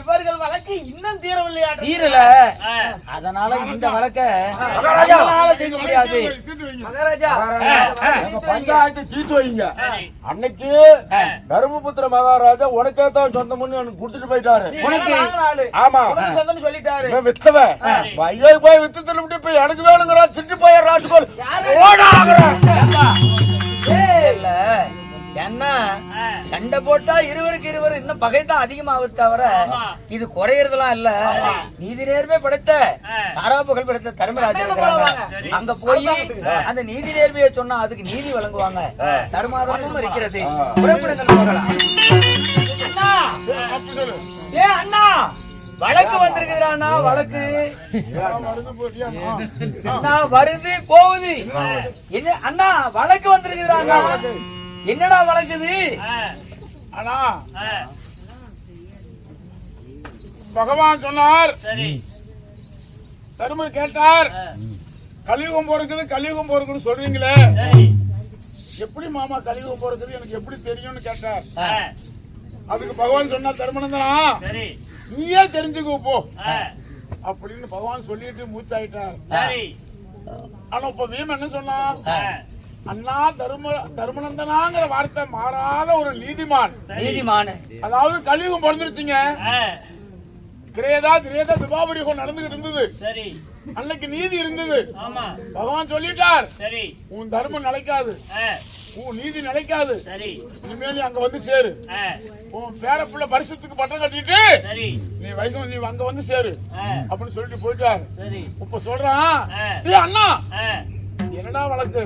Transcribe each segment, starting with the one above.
இவர்கள் வழக்கு இன்னும் தீரவில்லையா தீரல. அதனால இந்த வழக்க தீர்க்க முடியாது. பஞ்சாயத்து தீர்த்து வைங்க. அன்னைக்கு தர்மபுத்திர மகாராஜா உனக்கே தான் சொந்தம்னு எனக்கு கொடுத்துட்டு போயிட்டாரு. உனக்கு ஆமா. சொந்தம்னு சொல்லிட்டாரு. இவன் வித்தவன். ஐயோ போய் வித்து திரும்பிட்டு இப்ப எனக்கு வேணுங்கிறான் திட்டு போய் ராஜ்கோல் ஓடாங்கிறான் இல்ல. என்ன சண்டை போட்டா இருவருக்கு இருவர் இன்னும் பகை தான் அதிகமாகுது தவிர இது குறையறதெல்லாம் இல்ல. நீதி நேர்மை படைத்த தாராபுகள் படைத்த தர்மராஜா இருக்கிறாங்க. அங்க போய் அந்த நீதி நேர்மையை சொன்னா அதுக்கு நீதி வழங்குவாங்க. தர்மாதமும் இருக்கிறது. புறப்படுங்கள் போகலாம். அண்ணா. ஏ அண்ணா. வழக்கு வந்திருக்குதுடா வழக்கு. வருது போகுது. என்ன அண்ணா வழக்கு வந்திருக்குதுடா என்னடா வழக்குது ஆனா பகவான் சொன்னார். தருமர் கேட்டார். கலியுகம் போறக்குது கலியுகம் போறக்குன்னு சொல்றீங்களே. எப்படி மாமா கலியுகம் போறக்குது? எனக்கு எப்படி தெரியும்னு கேட்டார். அதுக்கு பகவான் சொன்னார் தர்மனந்தனா நீயே தெரிஞ்சுக்கோ போ. அப்படின்னு பகவான் சொல்லிட்டு மூச்சாயிட்டார். ஆனா இப்ப பீம் என்ன சொன்னா அண்ணா தர்ம தர்மனந்தனாங்கிற வார்த்தை மாறாத ஒரு நீதிமான். நீதிமான். அதாவது கலியுகம் பிறந்துருச்சுங்க. கிரேதா திரேதா துபாபரிகம் நடந்துகிட்டு இருந்தது. சரி. அன்னைக்கு நீதி இருந்தது. ஆமா. பகவான் சொல்லிட்டார். சரி. உன் தர்மம் நிலைக்காது. உன் நீதி நிலைக்காது. சரி. இனிமேல் அங்க வந்து சேரு. உன் பேர புள்ள பரிசுத்துக்கு பட்டம் கட்டிட்டு சரி. நீ வைக்கம் நீ அங்க வந்து சேரு. அப்படின்னு சொல்லிட்டு போயிட்டார். சரி. இப்ப சொல்றான் "டேய் அண்ணா என்னடா வழக்கு?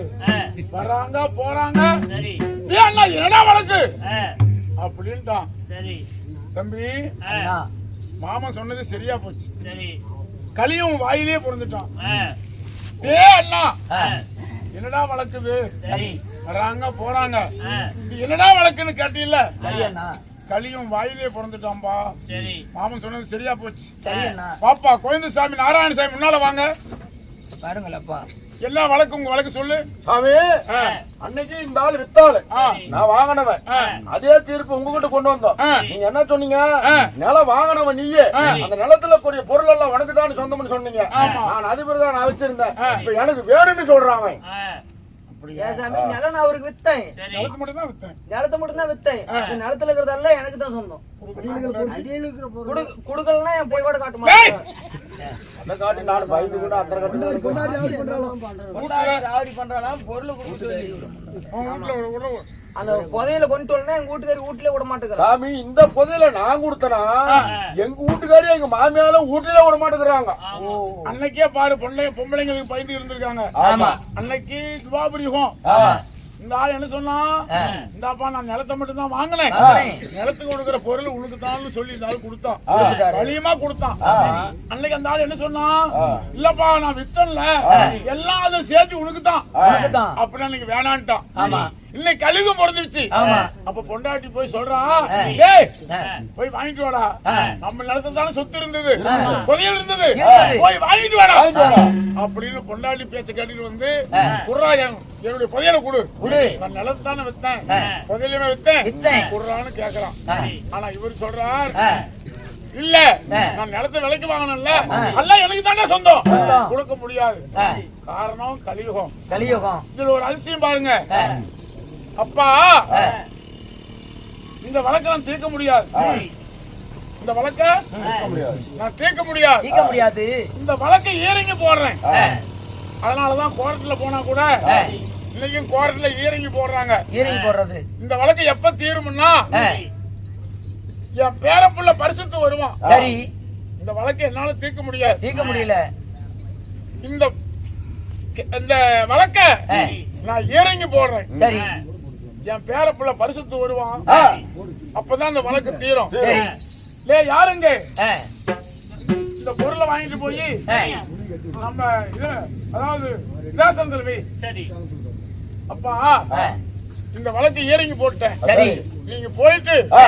வர்றாங்க போறாங்க. சரி. "டேய் அண்ணா என்னடா வழக்கு? ஆ, அப்படின்ட்டான். சரி. தம்பி மாமன் சொன்னது சரியா போச்சு. சரி. கலியும் வாயிலே பிறந்துட்டான் ஆ, டேய் அண்ணா. ஆ, என்னடா வழக்குது சரி. வர்றாங்க போறாங்க. என்னடா வழக்குன்னு அண்ணா. கலியும் வாயிலே பிறந்துட்டான்பா சரி. மாமன் சொன்னது சரியா போச்சு. சரி அண்ணா. பாப்பா கோவிந்தசாமி நாராயணசாமி முன்னால வாங்க. பாருங்களப்பா எல்லா வழக்கும் உங்க வழக்கு சொல்லு. சாமி அன்னைக்கு இந்த ஆள் வித்தாளு. நான் வாங்கினவன். அதே தீர்ப்பு உங்ககிட்ட கொண்டு வந்தோம். நீங்க என்ன சொன்னீங்க. நிலம் வாங்கினவன் நீயே. அந்த நிலத்துல கூடிய பொருள் எல்லாம் உனக்கு தான் சொந்தம்னு சொன்னீங்க. நான் அது தான் நான் வச்சிருந்தேன். இப்ப எனக்கு வேணும்னு சொல்றான் அவன் ஆ, அப்படியா சாமி நிலம் நான் அவருக்கு வித்தேன். நிலத்து மட்டும் தான் வித்தேன். நிலத்தை மட்டும் தான் வித்தேன் இந்த நிலத்துல இருக்கிறதெல்லாம் எனக்கு தான் சொந்தம். குடு குடுக்கலன்னா என் போய் கூட காட்ட டேய்! மாட்டேன். அந்த காட்டி நான் பயந்து கூட கட்டு பண்றாலாம் பொருள் கொடுக்க சொல்லி அந்த புதையில கொண்டு வரணும் எங்க வீட்டுக்காரி வீட்டுல விட மாட்டேங்கிறான். சாமி இந்த புதையில நான் கொடுத்தனா? எங்க வீட்டுக்காரி எங்க மாமியாரும் வீட்டுல விட மாட்டேங்கிறாங்க. அன்னைக்கே பாரு பொண்ணை பொம்பளைங்களுக்கு பயந்து இருந்திருக்காங்க. ஆமா. அன்னைக்கு துவாபரிகம் இந்த ஆள் என்ன சொன்னா? இந்தாப்பா நான் நிலத்தை மட்டும் தான் வாங்கினேன் நிலத்துக்கு கொடுக்குற பொருள் உனக்கு தான் சொல்லி இந்த ஆள் கொடுத்தான். வலியமா கொடுத்தான். அன்னைக்கு அந்த ஆள் என்ன சொன்னா? இல்லப்பா நான் வித்தன்ல எல்லாம் அதை சேர்த்து உனக்கு தான் உனக்குதான். அப்படி அன்னைக்கு வேணான்ட்டான். ஆமா. இன்னைக்கு கழுகு ஆமா. அப்ப பொண்டாட்டி போய் சொல்றான் போய் வாங்கிட்டு வாடா. நம்ம நிலத்துல தானே சொத்து இருந்தது. புதையல் இருந்தது. போய் வாங்கிட்டு வாடா. அப்படின்னு பொண்டாட்டி பேச்ச கேட்டுட்டு வந்து குர்ரா என்- என்னுடைய புதையலை கொடு. நான் நிலத்தை தானே வித்தேன். புதையலுமே வித்தேன். குர்ரான்னு கேக்குறான். ஆனா இவர் சொல்றார் இல்ல. நான் நிலத்தை விலைக்கு வாங்கணும்ல. எல்லாம் எனக்கு தானே சொந்தம். கொடுக்க முடியாது. காரணம் கலியுகம். கலியுகம். இதுல ஒரு அதிசயம் பாருங்க. அப்பா! இந்த வழக்கை நான் தீர்க்க முடியாது. இந்த வழக்க நான் தீர்க்க முடியாது. தீர்க்க முடியாது. இந்த வழக்கை ஈரங்கி போடுறேன். அதனாலதான் கோர்ட்ல போனா கூட இன்னைக்கும் கோர்ட்ல ஈரங்கி போடுறாங்க. ஈரங்கி போடுறது. இந்த வழக்கு எப்ப தீரும்னா ஆ, என் பேரப்புள்ள பரிசுத்து வருவான். சரி. இந்த வழக்கை என்னால தீர்க்க முடியாது. தீர்க்க முடியல. இந்த இந்த வழக்க நான் ஈரங்கி போடுறேன். சரி. என் பேரப்புள்ள பரிசுத்து வருவான். அப்பதான் இந்த வழக்கு தீரும். லே யாருங்க? இந்த பொருளை வாங்கிட்டு போய் நம்ம இது அதாவது விதாசம் செல்வி சரி. அப்பா இந்த வழக்கு ஈரங்கி போட்டேன் சரி. நீங்க போயிட்டு ஆ,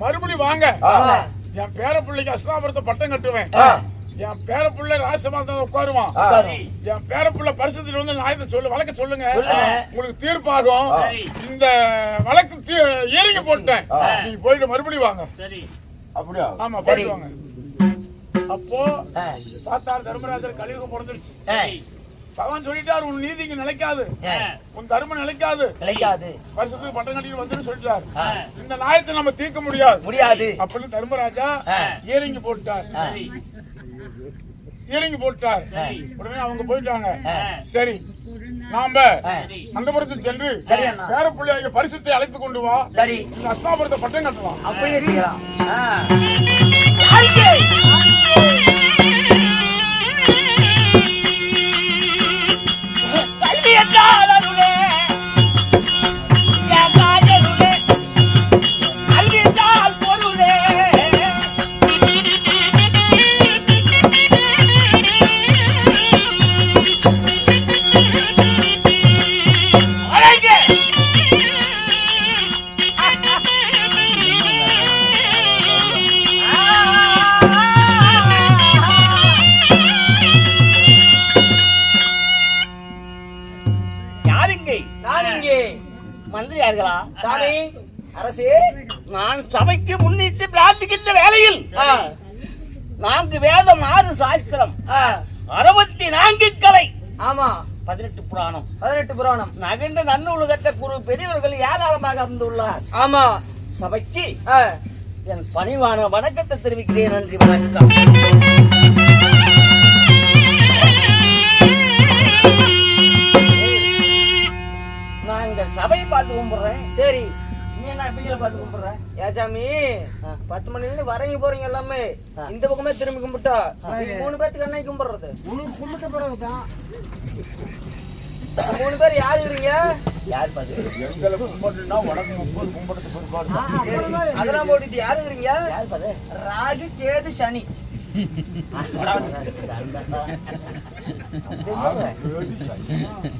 மறுபடி வாங்க. என் பேர பிள்ளைக்கு அஸ்தாபுரத்தை பட்டம் கட்டுவேன். என் பேர பிள்ளை ராசமாதான் உட்காருவான் உட்காரும். என் பேர பிள்ளை பரிசுத்திட்டு வந்து நாயத்தை சொல்லு வழக்க சொல்லுங்க. உங்களுக்கு தீர்ப்பாகும். இந்த வழக்கு ஈரங்கி போட்டேன். நீங்க போயிட்டு மறுபடி வாங்க. சரி. அப்படியா? ஆமா சரி. போயிட்டு வாங்க. அப்போ பார்த்தார் தர்மராஜர் கலியுகம் பிறந்துருச்சு. பகவான் சொல்லிட்டார் உன் நீதிக்கு நிலைக்காது. ஆ, உன் தர்மம் நிலைக்காது. நிலைக்காது. வருஷத்துக்கு பட்டம் கட்டிட்டு வந்துன்னு சொல்லிட்டார். இந்த நியாயத்தை நம்ம தீர்க்க முடியாது. முடியாது. அப்படின்னு தர்மராஜா. இயரிங்கி போட்டார். ஆ, இயரிங்கி போட்டார். சரி. உடனே அவங்க போயிட்டாங்க. சரி. நாம அந்தபுரத்தில் சென்று சரி அண்ணா. பேர பிள்ளைய பரிசுத்தை அழைத்து கொண்டு வா. சரி. இந்த அஸ்தாபுரத்தை பட்டம் கட்டலாம். அப்படியே நான்கு வேதம் ஆறு சாஸ்திரம். அறுபத்தி நான்கு கலை. ஆமா. பதினெட்டு புராணம். பதினெட்டு புராணம். நகர்ந்த நன்னூலுகற்ற குரு பெரியவர்கள் ஏராளமாக அமர்ந்துள்ளார். ஆமா. சபைக்கு என் பணிவான வணக்கத்தை தெரிவிக்கிறேன். நன்றி வணக்கம். சபையை பார்த்து கும்பிடுறேன். சரி. பத்து மணில இருந்து வரங்க போறீங்க எல்லாமே. இந்த பக்கமே திரும்பி கும்பிட்டா மூணு பேத்துக்கு அன்னைக்கு கும்பிடுறது. மூணு பேர் யாரு இருக்கிறீங்க யார் பார்த்து எங்களை கும்பிட்டுனா உனக்கு முப்பது கும்பிட்டு அதெல்லாம் யாரு யார் ராகு கேது சனி.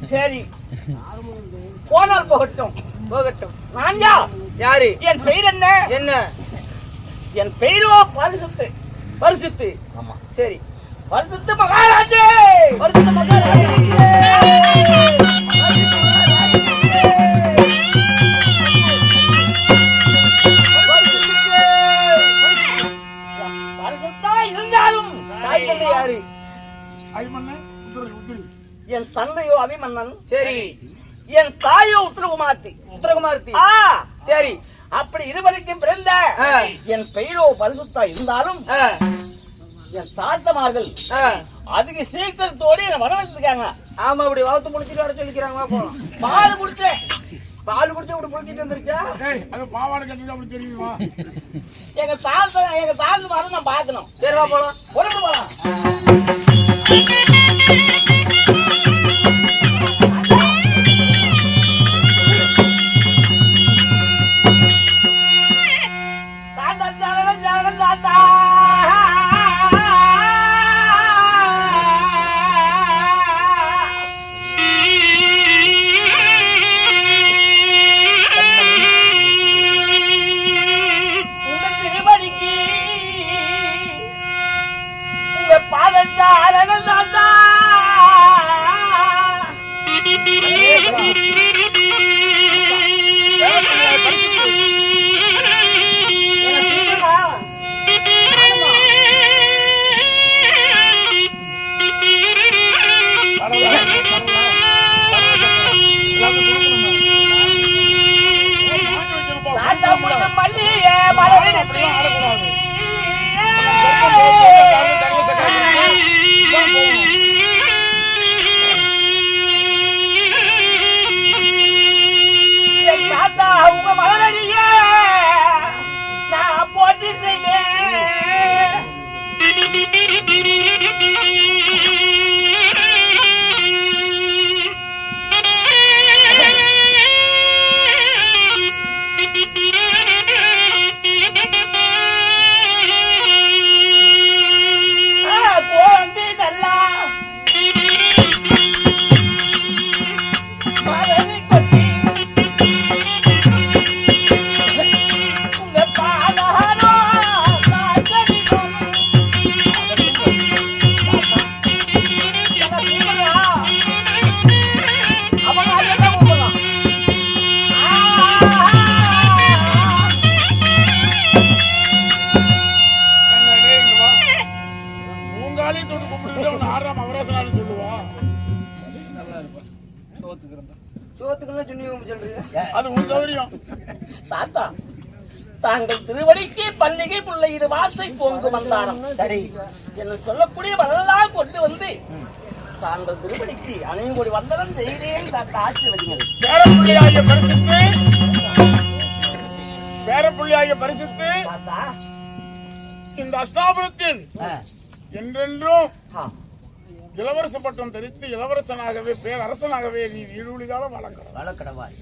சரி. போனால் போகட்டும் போகட்டும். நான்யா யாரு? என் பெயர் என்ன? என்ன? என் பெயரோ பரிசுத்து. பரிசுத்து. ஆமா. சரி. பரிசுத்து மகாராஜே. பெயரோ பரிசுத்தா இருந்தாலும் என் சாத்தமார்கள் ஆ. அதுக்கு சீக்கிரத்தோடு என்ன வரவேற்றிருக்காங்க ஆமா இப்படி வளர்த்து முடிச்சிட்டு வர சொல்லிக்கிறாங்க போலாம். பால் கொடுத்தேன் பால் குடிச்சு இப்படி முடிச்சிட்டு வந்துருச்சா? அது பாவாடை கட்டிட்டு அப்படி தெரியுமா? எங்க தாழ்த்த எங்க தாழ்ந்து வர நான் பார்க்கணும். சரி வா போலாம். போலாம். உங்க பாதச்சாரணம் வந்தாரம் சரி என்று சொல்லக்கூடிய வரலாம் கொண்டு வந்து தாங்கள் திருவடிக்கு அணையும் கொடி வந்தனம் செய்கிறேன் ஆசீர்வதிங்கள் பேரப்புள்ளியாகிய பரிசுத்து பேரப்புள்ளியாகிய பரிசுத்து இந்த அஸ்தாபுரத்தில் என்றென்றும். இளவரச பட்டம் தெரித்து இளவரசனாகவே பேரரசனாகவே நீ நீடுழிகாலம் வழங்கணும் வழக்கடவாய்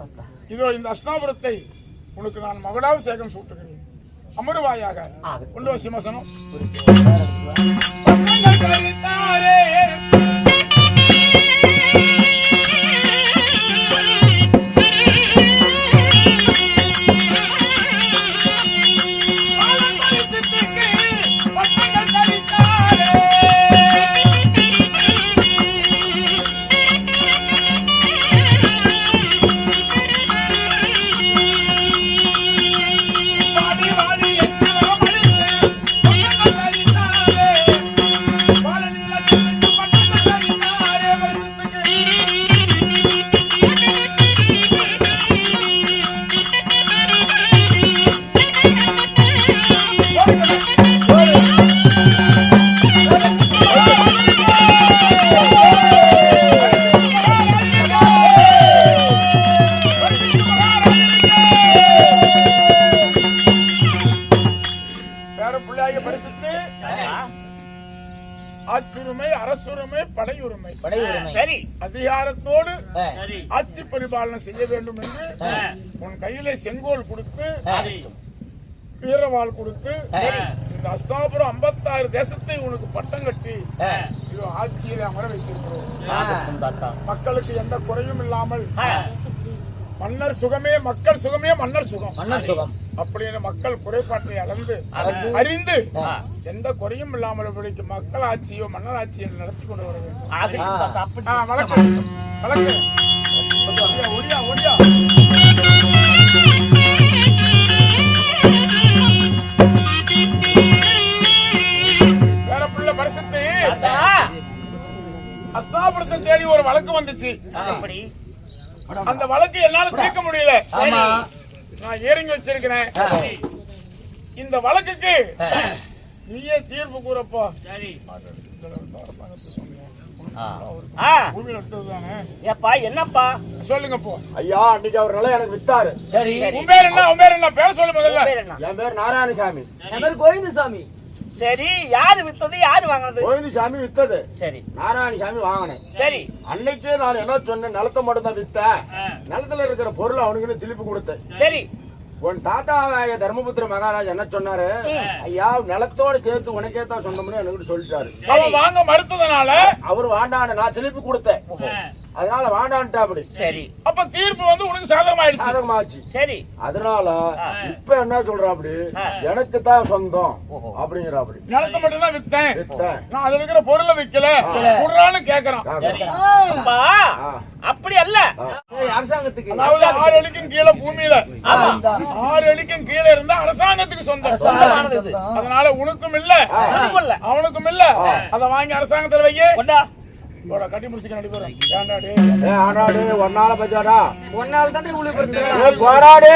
தாத்தா. இதோ இந்த அஸ்தாபுரத்தை உனக்கு நான் மகுடாபிஷேகம் சூட்டுகிறேன். அமருவாயாக. வா சிம்மசனம். பேரப்புள்ளியாகிய அதிகாரத்தோடு ஆட்சி பரிபாலனை செய்ய வேண்டும் என்று உன் கையிலே செங்கோல் கொடுத்து வீரவாள் கொடுத்து இந்த அஸ்தாபுரம் ஐம்பத்தாறு தேசத்தை உனக்கு பட்டம் கட்டி ஆட்சியிலே அமர வைத்திருக்கிறோம். மக்களுக்கு எந்த குறையும் இல்லாமல் மன்னர் சுகமே மக்கள் சுகமே மன்னர் சுகம். மன்னர் சுகம். அப்படின்னு மக்கள் குறைபாட்டை அளந்து அறிந்து எந்த குறையும் இல்லாமல் இப்படிக்கு மக்கள் ஆட்சியோ மன்னர் ஆட்சியோ நடத்தி கொண்டு வர வேண்டும். வழக்கு வழக்கு ஒடியா ஒடியா அஸ்தாபுரத்தை தேடி ஒரு வழக்கு வந்துச்சு. அப்படி அந்த வழக்கு என்னால தீர்க்க முடியல. நான் ஏறிங்க வச்சிருக்கிறேன். இந்த வழக்குக்கு நீயே தீர்ப்பு கூறப்போ. ஏப்பா என்னப்பா? சொல்லுங்க போ ஐயா அன்னைக்கு அவர் நிலம் எனக்கு வித்தாரு. சரி. உன் பேர் என்ன? உன் பேர் என்ன? பேர் சொல்லு முதல்ல. பேர் என்ன? என் பேர் நாராயணசாமி. என் பேர் கோவிந்தசாமி. சரி யாரு வித்தது யாரு வாங்கினது? கோவிந்தசாமி வித்தது. சரி. நாராயணசாமி வாங்கினேன். சரி. அன்னைக்கு நான் என்ன சொன்னேன் நிலத்தை மட்டும் தான் வித்தேன் நிலத்துல இருக்கிற பொருள் அவனுக்கு திருப்பி கொடுத்தேன். சரி. உன் தாத்தா தர்மபுத்திர மகாராஜ் என்ன சொன்னாரு? ஐயா நிலத்தோட சேர்த்து உனக்கே தான் சொந்தம்னு எனக்கு சொல்லிட்டாரு. அவன் வாங்க மறுத்ததுனால அவர் வாண்டான நான் திருப்பி கொடுத்தேன். அதனால வாண்டான்ட்டா அப்படி. சரி. அப்ப தீர்ப்பு வந்து உனக்கு சாதகமாயிடுச்சு. சாதகமாச்சு. சரி. அதனால இப்ப என்ன சொல்றா அப்படி எனக்கு தான் சொந்தம் அப்படிங்கிற அப்படி நிலத்தை மட்டும் தான் வித்தேன். வித்தேன். நான் அதுல இருக்கிற பொருளை விக்கல. குடுறான்னு கேக்குறான். அப்படி அல்ல. அரசாங்கத்துக்கு. அதாவது ஆறு அடிக்கும் கீழே பூமியில. ஆறு அடிக்கும் கீழே இருந்தா அரசாங்கத்துக்கு சொந்தம். சொந்தமானது. அதனால உனக்கும் இல்ல. அவனுக்கும் இல்ல. அத வாங்கி அரசாங்கத்துல வைக்க கட்டி முடிச்சுக்க ரெண்டு பேரும். ஏன்டா டேய்? ஏ ஆனாடு ஒன்னால பச்சாடா ஒன்னால தானே இவ்வளவு பிரச்சனை ஏ போராடு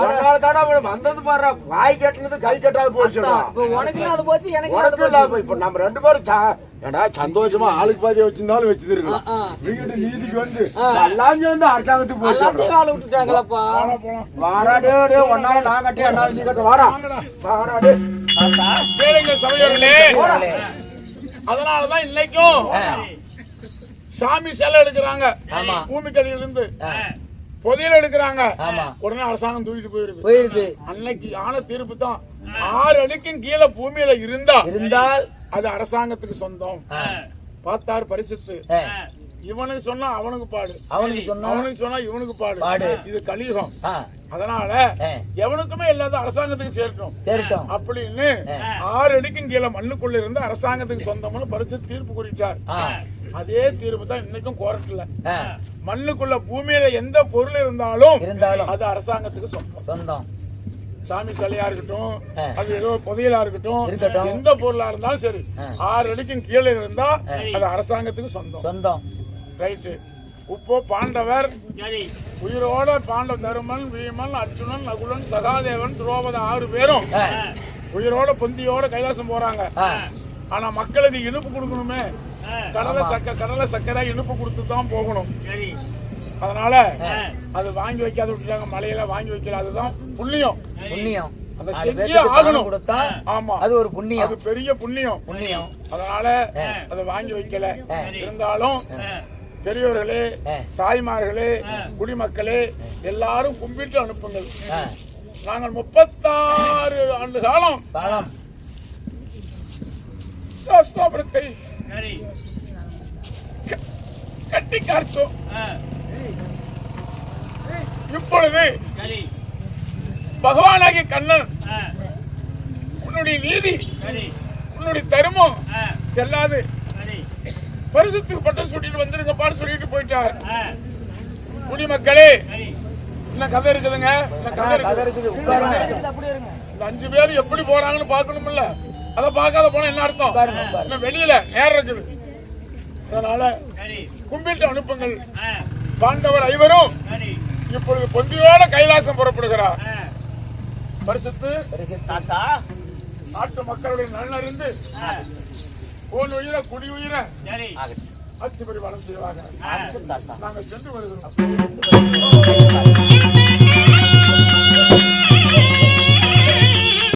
ஒன்னால தாடா அவன் வந்தது பாரு வாய் கட்டினது கை கட்டாது போச்சுடா இப்ப உனக்கு அது போச்சு எனக்கு உனக்கு இல்ல இப்ப- இப்ப நம்ம ரெண்டு பேரும் ச- ஏடா சந்தோஷமா ஆளுக்கு பாதி வச்சிருந்தாலும் வச்சிருக்கலாம். வீட்டு நீதிக்கு வந்து எல்லாம் சேர்ந்து அரசாங்கத்துக்கு போச்சு விட்டுட்டாங்களாப்பா? போலாம். வாராடே ஒன்னால நான் கட்டி அண்ணால நீ கட்ட. வாடா. சபையோர்களே அதனாலதான் இன்னைக்கும் சாமி சிலை எடுக்கிறாங்க. ஆமா. பூமிக்கடியில இருந்து புதையல் எடுக்கிறாங்க. உடனே அரசாங்கம் தூக்கிட்டு போயிருக்கு போயிருக்கு அன்னைக்கு ஆன தீர்ப்பு தான். ஆறு அடிக்கும் கீழே பூமியில இருந்தா இருந்தால் அது அரசாங்கத்துக்கு சொந்தம். பார்த்தார் பரிசுத்து. இவனுக்கு சொன்னா அவனுக்கு பாடு. அவனுக்கு சொன்னா அவனுக்கு சொன்னா இவனுக்கு பாடு. பாடு. இது கலியுகம். அதனால எவனுக்குமே இல்லாத அரசாங்கத்துக்கு சேர்க்கணும் சரிட்டும். அப்படின்னு ஆறு அடிக்கும் கீழே மண்ணுக்குள்ள இருந்து அரசாங்கத்துக்கு சொந்தம்னு பரிசு தீர்ப்பு கூறிட்டார். ஆ, அதே தீர்ப்பு தான் இன்னைக்கும் கோரட்ல. ஆ, மண்ணுக்குள்ள பூமியில எந்த பொருள் இருந்தாலும் இருந்தாலும். அது அரசாங்கத்துக்கு சொந்தம். சொந்தம். சாமி சிலையா இருக்கட்டும். அது ஏதோ புதையலா இருக்கட்டும். எந்த பொருளா இருந்தாலும் சரி. ஆறு அடிக்கும் கீழே இருந்தா அது அரசாங்கத்துக்கு சொந்தம். சொந்தம். ரைட்டு. இப்போ பாண்டவர் சரி. உயிரோட பாண்ட தருமன் வீமன் அர்ஜுனன் நகுலன் சகாதேவன் துரோபதன் ஆறு பேரும் உயிரோட பொந்தியோட கைலாசம் போறாங்க. ஆனா மக்களுக்கு இனிப்பு கொடுக்கணுமே. கடலை சக்க கடலை சக்கரை இனிப்பு கொடுத்து தான் போகணும். சரி. அதனால அது வாங்கி வைக்காத விட்டுட்டாங்க. மலையில வாங்கி வைக்கல. அதுதான் புண்ணியம். புண்ணியம். அதை ஒரு புண்ணியம். அது பெரிய புண்ணியம். புண்ணியம். அதனால அதை வாங்கி வைக்கல. இருந்தாலும் பெரியவர்களே. தாய்மார்களே குடிமக்களே எல்லாரும் கும்பிட்டு அனுப்புங்கள். நாங்கள் முப்பத்தாறு ஆண்டு காலம் சரி கட்டி காத்தோம் இப்பொழுது சரி. பகவானாகிய கண்ணன் ஆ, உன்னுடைய நீதி சரி. உன்னுடைய தருமம் ஆ, செல்லாது. சரி. பரிசுத்துக்கு பட்டம் சொல்லிட்டு வந்துருங்கப்பான்னு சொல்லிட்டு போயிட்டார். ஆ, குடிமக்களே இன்னும் கதை இருக்குதுங்க? கதை கதை இருக்குது. இந்த அஞ்சு பேர் எப்படி போறாங்கன்னு பார்க்கணும்ல அதை பார்க்காத போனா என்ன அர்த்தம்? வெளியில நேரம் இருக்குது. அதனால சரி. கும்பிட்டு அனுப்புங்கள். பாண்டவர் ஐவரும் சரி. இப்பொழுது பொந்தியோட கைலாசம் புறப்படுகிறார். பரிசுத்து தாத்தா. நாட்டு மக்களுடைய நலனறிந்து ஆ, கோன் உயிர குடி உயிர சரி. அச்சுபடி வளம் செய்வாங்க ஆ, நாங்கள் சென்று வருகிறோம்.